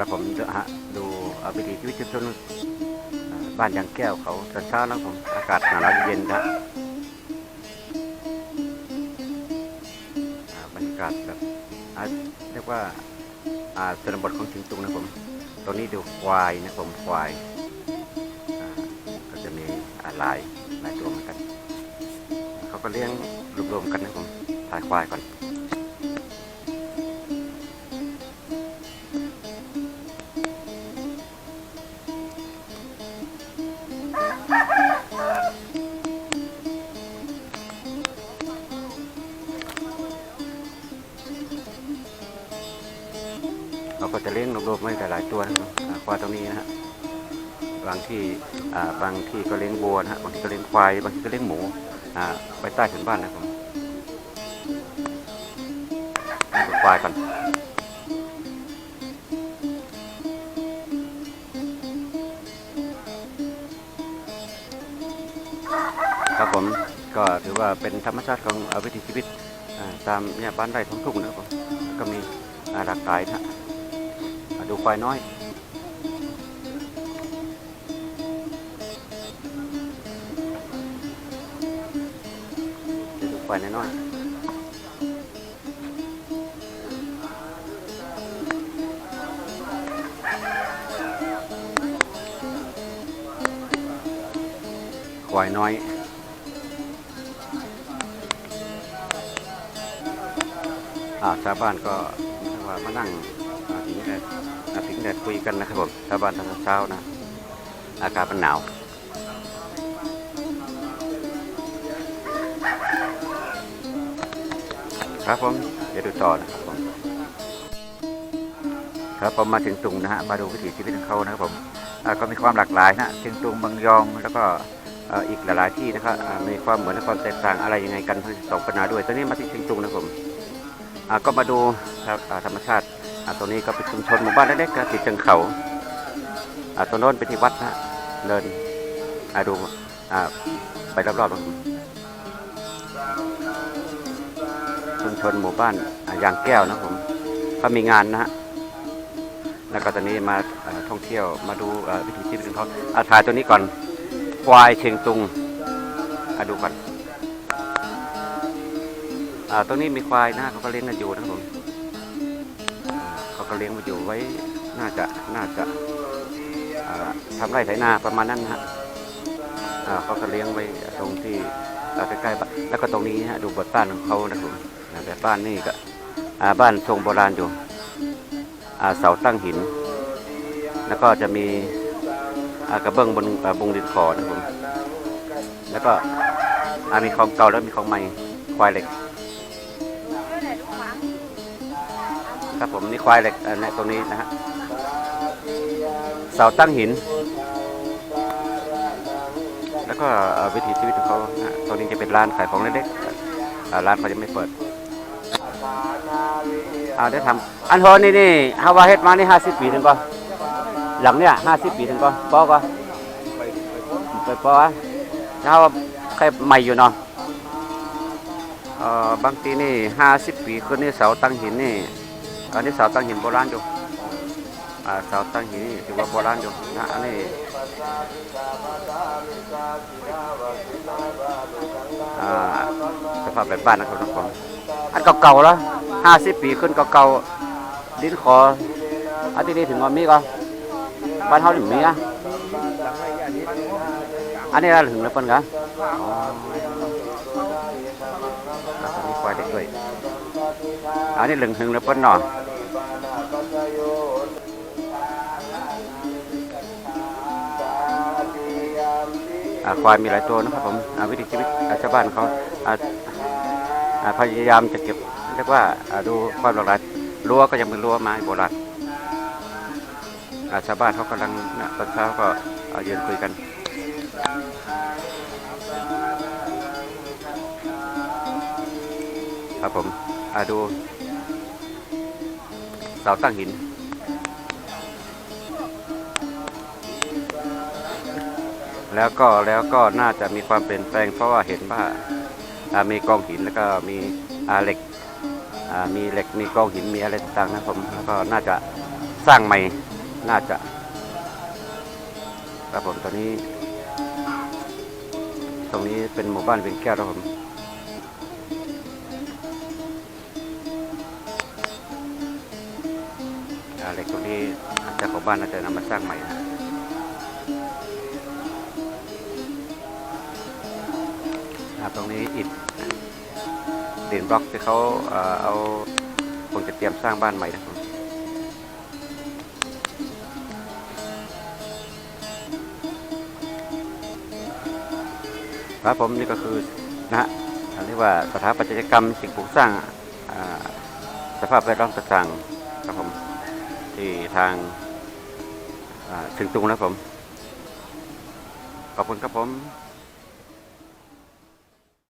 แล้วผมจะฮะดูอ่อวิถีชีวิตชุมชนบ้านยางแก้วเขาตอนเช้านะผมอากาศหนาวเย็นนะบรรยากาศแบบเรียกว่าอ่าชนบทของเชียงตุงนะผมตรงนี้ดูควายนะผมควายก็จะมีอ่าหลายหลายตัวเหมือนกัน เขาก็เลี้ยงรวมๆกันนะผมถ่ายควายก่อน เราก็จะเลี้ยงรวมๆไว้หลายๆตัวนะครับควายตรงนี้นะฮะบางที่บางที่ก็เลี้ยงวัวนะฮะบางที่ก็เลี้ยงควายบางที่ก็เลี้ยงหมูไว้ใต้ถุนบ้านนะครับควายก่อนครับผมก็ถือว่าเป็นธรรมชาติของวิถีชีวิตตามเนี่ยบ้านไร่ท้องทุ่งนะครับก็มีหลากหลายนะ ดูควายน้อย ดูควายน้อยควายน้อยอ่าชาวบ้านก็ว่ามานั่ง แดดคุยกันนะครับผมชาวบ้านตอนเช้านะ อากาศมันหนาวครับผมเดี๋ยวดูต่อนะครับผมครับผมมาถึงตุงนะฮะมาดูวิถีชีวิตของเขานะครับผมก็มีความหลากหลายนะเชียงตุงบางยองแล้วก็อีกหลายๆที่นะครับมีความเหมือนและความแตกต่างอะไรยังไงกันสองปัญหาด้วยตอนนี้มาที่เชียงตุงนะครับผมก็มาดูครับธรรมชาติ อ่าตรงนี้ก็เป็นชุมชนหมู่บ้านเล็กๆก็ติดเชิงเขาอ่าตรงโน้นเป็นที่วัดนะเดินอ่าดูอ่าไปรอบๆนะผมชุมชนหมู่บ้านอ่ายางแก้วนะผมเขามีงานนะฮะแล้วก็ตอนนี้มาอ่อท่องเที่ยวมาดูวิถีชีวิตของเขาอาถ่ายตัวนี้ก่อนควายเชียงตุงอาดูก่อนอ่าตรงนี้มีควายนะเขาก็เลี้ยงกันอยู่นะผม ก็เลี้ยงมาอยู่ไว้น่าจะน่าจะอ่าทำไร่ไถนาประมาณนั้นนะฮะเขาก็เลี้ยงไว้ตรงที่ใกล้ๆแล้วก็ตรงนี้ฮะดูบทบ้านของเขานะครับแบบบ้านนี่ก็บ้านทรงโบราณอยู่เสาตั้งหิน แล้วก็จะมีกระเบื้องบนบุงดินขอนะครับแล้วก็มีของเก่าแล้วมีของใหม่ควายเหล็ก ครับผมนี่ควายเหล็กอ่าเนี่ยตรงนี้นะฮะเสาตั้งหิน แล้วก็วิถีชีวิตของเขาตรงนี้จะเป็นร้านขายของเล็กๆร้านเขาจะไม่เปิดอาได้ทำอันโทนี่นี่ฮาวาเฮ็ดมานี่ห้าสิบปีถึงก่อนหลังเนี่ยห้าสิบปีถึงก่อนปอก็ไปปอถ้วใครใหม่อยู่เนาะเออบางทีนี่ห้าสิบปีขึ้นนี่เสาตั้งหินนี่ อันนี้เสาตั้งหินโบราณอยู่อ่าเสาตั้งหินนี่ถือว่าโบราณอยู่นะอันนี้อ่าสภาพแบบบ้านนะครับทุกคนอันเก่าๆแล้วห้าสิบปีขึ้นเก่าๆดินขออันที่นี่ถึงวันนี้ก็บ้านเฮาถึงมีอะอันนี้เราถึงแล้วเปิ้นกะอ๋อแล้วก็มีควายเด็กด้วย อันนี้หลึงถึงแล้วเปิ้นเนาะอ่าควายมีหลายตัวนะครับผมวิถีชีวิตชาวบ้านเขาพยายามจะเก็บเรียกว่าดูความหลากหลายรั้วก็ยังเป็นรั้วไม้โบราณชาวบ้านเขากำลังตอนเช้าก็ยืนคุยกันครับผมดู เสาตั้งหิน แล้วก็แล้วก็น่าจะมีความเปลี่ยนแปลงเพราะว่าเห็นว่าามีกองหินแล้วก็มีอาเหล็กมีเหล็กมีกองหินมีอะไรต่างๆนะผมแล้วก็น่าจะสร้างใหม่น่าจะครับผมตอนนี้ ตรงนี้เป็นหมู่บ้านเวียงแก้วครับผม ตรงนี้เจ้าของบ้านน่าจะนำมาสร้างใหม่นะตรงนี้อิฐดินบล็อกที่เขาเอ่อเอาคงจะเตรียมสร้างบ้านใหม่นะครับผมครับผมนี่ก็คือนะฮะเรียกว่าสถาปัตยกรรมสิ่งปลูกสร้างาสภาพแวดล้อมต่าง ที่ทางถึงตุงนะผม ขอบคุณครับผม